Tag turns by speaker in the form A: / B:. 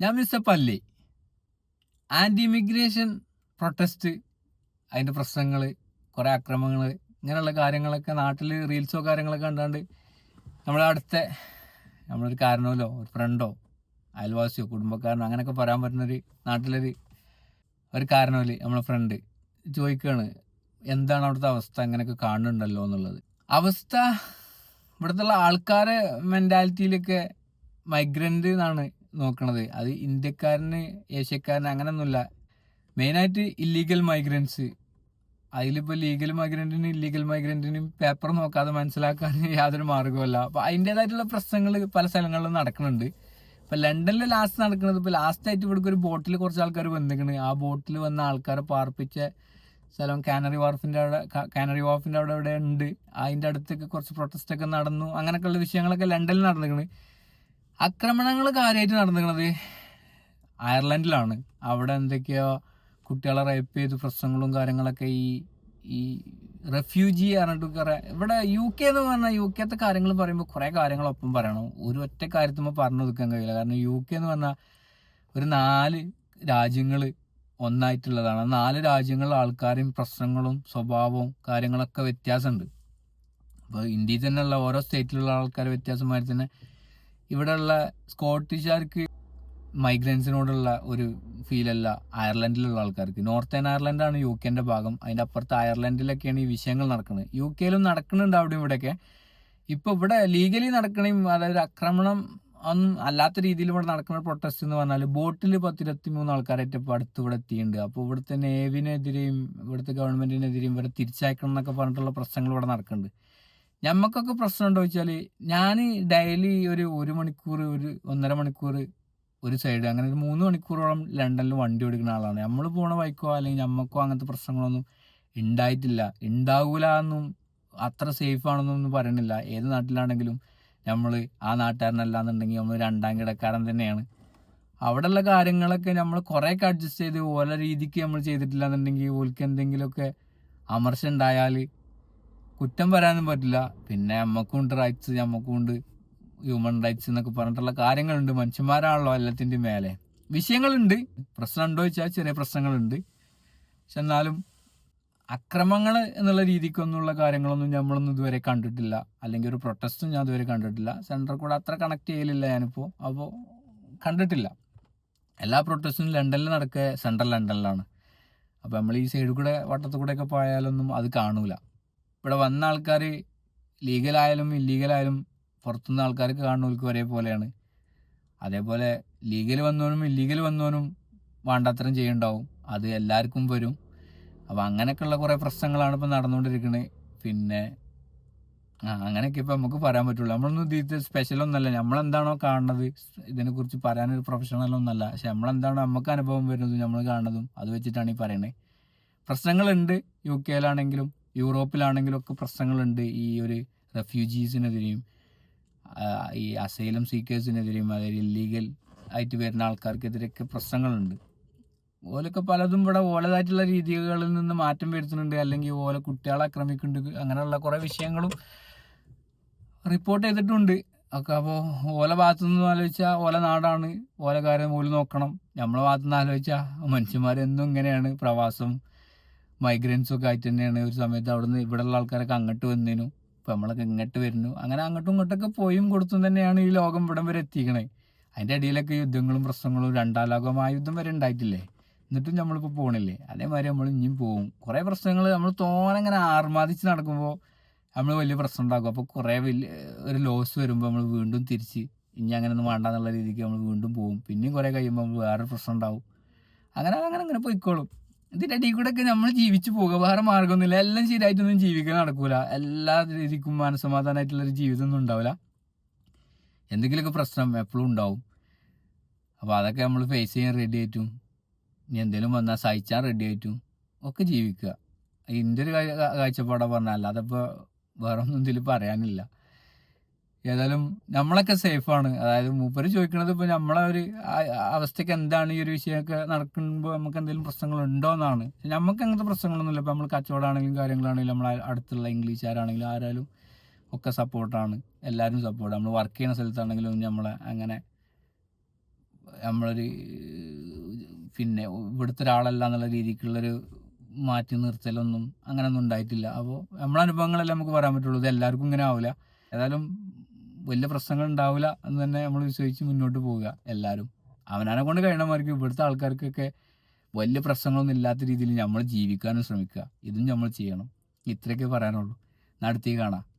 A: ഞാൻ മിസ്റ്റർ പല്ലി. Anti immigration protest അതിന്റെ പ്രശ്നങ്ങൾ കുറേ അക്രമങ്ങൾ ഇങ്ങനെയുള്ള കാര്യങ്ങളൊക്കെ നാട്ടിൽ റീൽസോ കാര്യങ്ങളൊക്കെ കണ്ടാണ്ട് നമ്മളെ അടുത്ത നമ്മളൊരു കാരണമല്ലോ ഒരു ഫ്രണ്ടോ അയൽവാസിയോ കുടുംബക്കാരനോ അങ്ങനെയൊക്കെ പറയാൻ പറ്റുന്നൊരു നാട്ടിലൊരു ഒരു കാരണമല്ലേ നമ്മളെ ഫ്രണ്ട് ചോദിക്കുകയാണ് എന്താണ് അവിടുത്തെ അവസ്ഥ അങ്ങനെയൊക്കെ കാണുന്നുണ്ടല്ലോ എന്നുള്ളത്. അവസ്ഥ ഇവിടുത്തെ ആൾക്കാരെ മെന്റാലിറ്റിയിലൊക്കെ മൈഗ്രന്റ് എന്നാണ് നോക്കണത്. അത് ഇന്ത്യക്കാരന് ഏഷ്യക്കാരന് അങ്ങനെയൊന്നുമില്ല മെയിനായിട്ട് ഇല്ലീഗൽ മൈഗ്രൻസ് അതിലിപ്പോൾ ലീഗൽ മൈഗ്രന്റിനും ഇല്ലീഗൽ മൈഗ്രന്റിനും പേപ്പർ നോക്കാതെ മനസ്സിലാക്കാൻ യാതൊരു മാർഗവുമല്ല അപ്പോൾ അതിന്റേതായിട്ടുള്ള പ്രശ്നങ്ങൾ പല സ്ഥലങ്ങളിലും നടക്കുന്നുണ്ട്. ഇപ്പോൾ ലണ്ടനിൽ ലാസ്റ്റ് നടക്കുന്നത് ഇപ്പോൾ ലാസ്റ്റ് ആയിട്ട് ഇവിടെ ഒരു ബോട്ടിൽ കുറച്ച് ആൾക്കാർ വന്നിരിക്കുന്നത് ആ ബോട്ടിൽ വന്ന ആൾക്കാരെ പാർപ്പിച്ച സ്ഥലം കാനറി വാർഫിന്റെ അവിടെ കാനറി വാർഫിന്റെ അവിടെ അവിടെ ഉണ്ട് അതിന്റെ അടുത്തൊക്കെ കുറച്ച് പ്രൊട്ടസ്റ്റ് ഒക്കെ നടന്നു. അങ്ങനെയൊക്കെയുള്ള വിഷയങ്ങളൊക്കെ ലണ്ടനിൽ നടന്നിക്കണ്. ആക്രമണങ്ങൾ കാര്യമായിട്ട് നടന്നിരിക്കുന്നത് അയർലൻഡിലാണ്. അവിടെ എന്തൊക്കെയോ കുട്ടികളെ റേപ്പ് ചെയ്ത് പ്രശ്നങ്ങളും കാര്യങ്ങളൊക്കെ ഈ ഈ റെഫ്യൂജി പറഞ്ഞിട്ട് കുറെ ഇവിടെ യു കെ എന്ന് പറഞ്ഞാൽ യു കെത്തെ കാര്യങ്ങൾ പറയുമ്പോൾ കുറേ കാര്യങ്ങളൊപ്പം പറയണം. ഒരു ഒറ്റ കാര്യത്തുമ്പോൾ പറഞ്ഞു നിൽക്കാൻ കഴിയില്ല. കാരണം യു കെ എന്ന് പറഞ്ഞാൽ ഒരു നാല് രാജ്യങ്ങൾ ഒന്നായിട്ടുള്ളതാണ്. നാല് രാജ്യങ്ങളിലെ ആൾക്കാരും പ്രശ്നങ്ങളും സ്വഭാവവും കാര്യങ്ങളൊക്കെ വ്യത്യാസമുണ്ട്. അപ്പോൾ ഇന്ത്യയിൽ തന്നെയുള്ള ഓരോ സ്റ്റേറ്റിലുള്ള ആൾക്കാർ വ്യത്യാസമായിട്ട് തന്നെ ഇവിടെയുള്ള സ്കോട്ടിഷുകാർക്ക് മൈഗ്രൻസിനോടുള്ള ഒരു ഫീലല്ല അയർലൻഡിലുള്ള ആൾക്കാർക്ക്. നോർത്തേൺ അയർലൻഡാണ് യു കെന്റെ ഭാഗം. അതിന്റെ അപ്പുറത്ത് അയർലൻഡിലൊക്കെയാണ് ഈ വിഷയങ്ങൾ നടക്കുന്നത്. യു കെയിലും നടക്കുന്നുണ്ട് അവിടെ ഇവിടെയൊക്കെ. ഇപ്പോൾ ഇവിടെ ലീഗലി നടക്കണേയും അതായത് ആക്രമണം ഒന്നും അല്ലാത്ത രീതിയിൽ ഇവിടെ നടക്കുന്ന പ്രൊട്ടസ്റ്റ് എന്ന് പറഞ്ഞാൽ ബോട്ടിൽ പത്തിരുപത്തി മൂന്ന് ആൾക്കാരായിട്ട് ഇപ്പോൾ അടുത്ത് ഇവിടെ എത്തിയിട്ടുണ്ട്. അപ്പോൾ ഇവിടുത്തെ നേവിനെതിരെയും ഇവിടുത്തെ ഗവൺമെന്റിനെതിരെയും ഇവിടെ തിരിച്ചയക്കണം എന്നൊക്കെ പറഞ്ഞിട്ടുള്ള പ്രശ്നങ്ങൾ ഇവിടെ നടക്കുന്നുണ്ട്. ഞമ്മക്കൊക്കെ പ്രശ്നം ഉണ്ടോ വെച്ചാൽ ഞാൻ ഡെയിലി ഒരു ഒരു മണിക്കൂർ ഒരു ഒന്നര മണിക്കൂർ ഒരു സൈഡ് അങ്ങനെ ഒരു മൂന്ന് മണിക്കൂറോളം ലണ്ടനിൽ വണ്ടി ഓടിക്കുന്ന ആളാണ്. നമ്മൾ പോണ ബൈക്കോ അല്ലെങ്കിൽ നമ്മക്കോ അങ്ങനത്തെ പ്രശ്നങ്ങളൊന്നും ഉണ്ടായിട്ടില്ല ഉണ്ടാവൂല എന്നും അത്ര സേഫ് ആണെന്നൊന്നും പറയണില്ല. ഏത് നാട്ടിലാണെങ്കിലും നമ്മൾ ആ നാട്ടുകാരനല്ലാന്നുണ്ടെങ്കിൽ നമ്മൾ രണ്ടാം കിടക്കാരൻ തന്നെയാണ്. അവിടെയുള്ള കാര്യങ്ങളൊക്കെ നമ്മൾ കുറേയൊക്കെ അഡ്ജസ്റ്റ് ചെയ്ത് ഓരോ രീതിക്ക് നമ്മൾ ചെയ്തിട്ടില്ല എന്നുണ്ടെങ്കിൽ ഓൽക്ക് എന്തെങ്കിലുമൊക്കെ അമർശം ഉണ്ടായാൽ കുറ്റം പറയാനും പറ്റില്ല. പിന്നെ നമ്മക്കും ഉണ്ട് റൈറ്റ്സ് നമ്മക്കും ഉണ്ട് ഹ്യൂമൻ റൈറ്റ്സ് എന്നൊക്കെ പറഞ്ഞിട്ടുള്ള കാര്യങ്ങളുണ്ട്. മനുഷ്യന്മാരാണല്ലോ എല്ലാത്തിന്റെയും മേലെ. വിഷയങ്ങളുണ്ട്. പ്രശ്നം ഉണ്ടോ ചോദിച്ചാൽ ചെറിയ പ്രശ്നങ്ങളുണ്ട്. പക്ഷെ എന്നാലും അക്രമങ്ങൾ എന്നുള്ള രീതിക്കൊന്നുള്ള കാര്യങ്ങളൊന്നും നമ്മളൊന്നും ഇതുവരെ കണ്ടിട്ടില്ല. അല്ലെങ്കിൽ ഒരു പ്രൊട്ടസ്റ്റും ഞാൻ ഇതുവരെ കണ്ടിട്ടില്ല. സെൻട്രൽ കൂടെ അത്ര കണക്ട് ചെയ്യലില്ല ഞാനിപ്പോൾ അപ്പോൾ കണ്ടിട്ടില്ല. എല്ലാ പ്രൊട്ടസ്റ്റും ലണ്ടനിൽ നടക്കുക സെൻട്രൽ ലണ്ടനിലാണ് അപ്പോൾ നമ്മൾ ഈ സൈഡിൽ കൂടെ വട്ടത്തു കൂടെയൊക്കെ പോയാലൊന്നും അത് കാണൂല. ഇവിടെ വന്ന ആൾക്കാർ ലീഗലായാലും ഇല്ലീഗലായാലും പുറത്തുനിന്ന് ആൾക്കാർക്ക് കാണുന്നവർക്ക് ഒരേപോലെയാണ്. അതേപോലെ ലീഗൽ വന്നവനും ഇല്ലീഗൽ വന്നവനും വേണ്ടാത്തരം ചെയ്യുണ്ടാവും. അത് എല്ലാവർക്കും വരും. അപ്പോൾ അങ്ങനെയൊക്കെയുള്ള കുറേ പ്രശ്നങ്ങളാണ് ഇപ്പോൾ നടന്നുകൊണ്ടിരിക്കുന്നത് പിന്നെ അങ്ങനെയൊക്കെ ഇപ്പോൾ നമുക്ക് പറയാൻ പറ്റുള്ളൂ. നമ്മളൊന്നും ഇത് സ്പെഷ്യലൊന്നുമല്ല നമ്മളെന്താണോ കാണുന്നത് ഇതിനെക്കുറിച്ച് പറയാനൊരു പ്രൊഫഷണലൊന്നുമല്ല പക്ഷെ നമ്മളെന്താണോ നമുക്ക് അനുഭവം വരുന്നതും നമ്മൾ കാണുന്നതും അത് വെച്ചിട്ടാണ് ഈ പറയുന്നത് പ്രശ്നങ്ങളുണ്ട്. യു കെയിലാണെങ്കിലും യൂറോപ്പിലാണെങ്കിലും ഒക്കെ പ്രശ്നങ്ങളുണ്ട്. ഈ ഒരു റെഫ്യൂജീസിനെതിരെയും ഈ അസൈലം സീക്കേഴ്സിനെതിരെയും അതായത് ഇല്ലീഗൽ ആയിട്ട് വരുന്ന ആൾക്കാർക്കെതിരെയൊക്കെ പ്രശ്നങ്ങളുണ്ട്. ഓലൊക്കെ പലതും ഇവിടെ ഓലതായിട്ടുള്ള രീതികളിൽ നിന്ന് മാറ്റം വരുത്തുന്നുണ്ട്. അല്ലെങ്കിൽ ഓല കുട്ടികളെ ആക്രമിക്കുന്നുണ്ട്. അങ്ങനെയുള്ള കുറേ വിഷയങ്ങളും റിപ്പോർട്ട് ചെയ്തിട്ടുണ്ട്. ഒക്കെ അപ്പോൾ ഓല ഭാഗത്തു നിന്ന് ആലോചിച്ചാൽ ഓല നാടാണ്. ഓല കാര്യം ഓൽ നോക്കണം. നമ്മളെ ഭാഗത്തു നിന്ന് ആലോചിച്ചാൽ മനുഷ്യന്മാരെന്നും ഇങ്ങനെയാണ്. പ്രവാസം മൈഗ്രൻസും ഒക്കെ ആയിട്ട് തന്നെയാണ് ഒരു സമയത്ത് അവിടുന്ന് ഇവിടെയുള്ള ആൾക്കാരൊക്കെ അങ്ങോട്ട് വന്നിനു. ഇപ്പം നമ്മളൊക്കെ ഇങ്ങോട്ട് വരുന്നു. അങ്ങനെ അങ്ങോട്ടും ഇങ്ങോട്ടൊക്കെ പോയും കൊടുത്തും തന്നെയാണ് ഈ ലോകം ഇവിടം വരെ എത്തിക്കണേ. അതിന്റെ ഇടയിലൊക്കെ യുദ്ധങ്ങളും പ്രശ്നങ്ങളും രണ്ടാം ലോകമായ യുദ്ധം വരെ ഉണ്ടായിട്ടില്ലേ? എന്നിട്ടും നമ്മളിപ്പോൾ പോകണില്ലേ അതേമാതിരി നമ്മൾ ഇനിയും പോകും കുറേ പ്രശ്നങ്ങൾ നമ്മൾ തോനെ ഇങ്ങനെ ആർമാദിച്ച് നടക്കുമ്പോൾ നമ്മൾ വലിയ പ്രശ്നം ഉണ്ടാക്കും. അപ്പോൾ കുറേ വലിയ ഒരു ലോസ് വരുമ്പോൾ നമ്മൾ വീണ്ടും തിരിച്ച് ഇനി അങ്ങനെ ഒന്നും വേണ്ട എന്നുള്ള രീതിക്ക് നമ്മൾ വീണ്ടും പോകും പിന്നെയും കുറേ കഴിയുമ്പോൾ നമ്മൾ വേറൊരു പ്രശ്നം ഉണ്ടാവും. അങ്ങനെ അങ്ങനെ അങ്ങനെ പോയിക്കോളും. ഇതിന്റെ അടിയിൽ കൂടെ ഒക്കെ നമ്മൾ ജീവിച്ചു പോകുക. വേറെ മാർഗമൊന്നുമില്ല. എല്ലാം ശരിയായിട്ടൊന്നും ജീവിക്കാൻ നടക്കൂല. എല്ലാ രീതിക്കും മനസ്സമാധാനമായിട്ടുള്ളൊരു ജീവിതമൊന്നും ഉണ്ടാവില്ല. എന്തെങ്കിലുമൊക്കെ പ്രശ്നം എപ്പോഴും ഉണ്ടാവും. അപ്പോൾ അതൊക്കെ നമ്മൾ ഫേസ് ചെയ്യാൻ റെഡി ആയിട്ടും ഇനി എന്തെങ്കിലും വന്നാൽ സഹിച്ചാൽ റെഡി ആയിട്ടും ഒക്കെ ജീവിക്കുക. ഇതിന്റെ ഒരു കാഴ്ചപ്പാടാണ് പറഞ്ഞാൽ അല്ലാതെ ഇപ്പോൾ വേറെ ഒന്നും ഇതിൽ പറയാനില്ല. ഏതായാലും നമ്മളൊക്കെ സേഫാണ് അതായത് മൂപ്പര് ചോദിക്കുന്നത് ഇപ്പോൾ നമ്മളെ ഒരു അവസ്ഥയ്ക്ക് എന്താണ് ഈ ഒരു വിഷയമൊക്കെ നടക്കുമ്പോൾ നമുക്ക് എന്തെങ്കിലും പ്രശ്നങ്ങൾ ഉണ്ടോ എന്നാണ്. നമുക്ക് അങ്ങനത്തെ പ്രശ്നങ്ങളൊന്നുമില്ല. ഇപ്പോൾ നമ്മൾ കച്ചവടമാണെങ്കിലും കാര്യങ്ങളാണെങ്കിലും നമ്മളെ അടുത്തുള്ള ഇംഗ്ലീഷുകാരാണെങ്കിലും ആരായാലും ഒക്കെ സപ്പോർട്ടാണ് എല്ലാവരും സപ്പോർട്ട് നമ്മൾ വർക്ക് ചെയ്യുന്ന സ്ഥലത്താണെങ്കിലും നമ്മളെ അങ്ങനെ നമ്മളൊരു പിന്നെ ഇവിടുത്തെ ഒരാളല്ല എന്നുള്ള രീതിക്കുള്ളൊരു മാറ്റി നിർത്തലൊന്നും അങ്ങനെയൊന്നും ഉണ്ടായിട്ടില്ല. അപ്പോൾ നമ്മളെ അനുഭവങ്ങളെല്ലാം നമുക്ക് പറയാൻ പറ്റുള്ളൂ. ഇത് എല്ലാവർക്കും ഇങ്ങനെ ആവില്ല ഏതായാലും വലിയ പ്രശ്നങ്ങൾ ഉണ്ടാവില്ല എന്ന് തന്നെ നമ്മൾ വിശ്വസിച്ച് മുന്നോട്ട് പോവുക എല്ലാവരും അവനാനെ കൊണ്ട് കഴിയണമായിരിക്കും. ഇവിടുത്തെ ആൾക്കാർക്കൊക്കെ വലിയ പ്രശ്നങ്ങളൊന്നും ഇല്ലാത്ത രീതിയിൽ നമ്മൾ ജീവിക്കാനും ശ്രമിക്കുക. ഇതും നമ്മൾ ചെയ്യണം. ഇത്രയൊക്കെ പറയാനുള്ളൂ. നടത്തി കാണാം.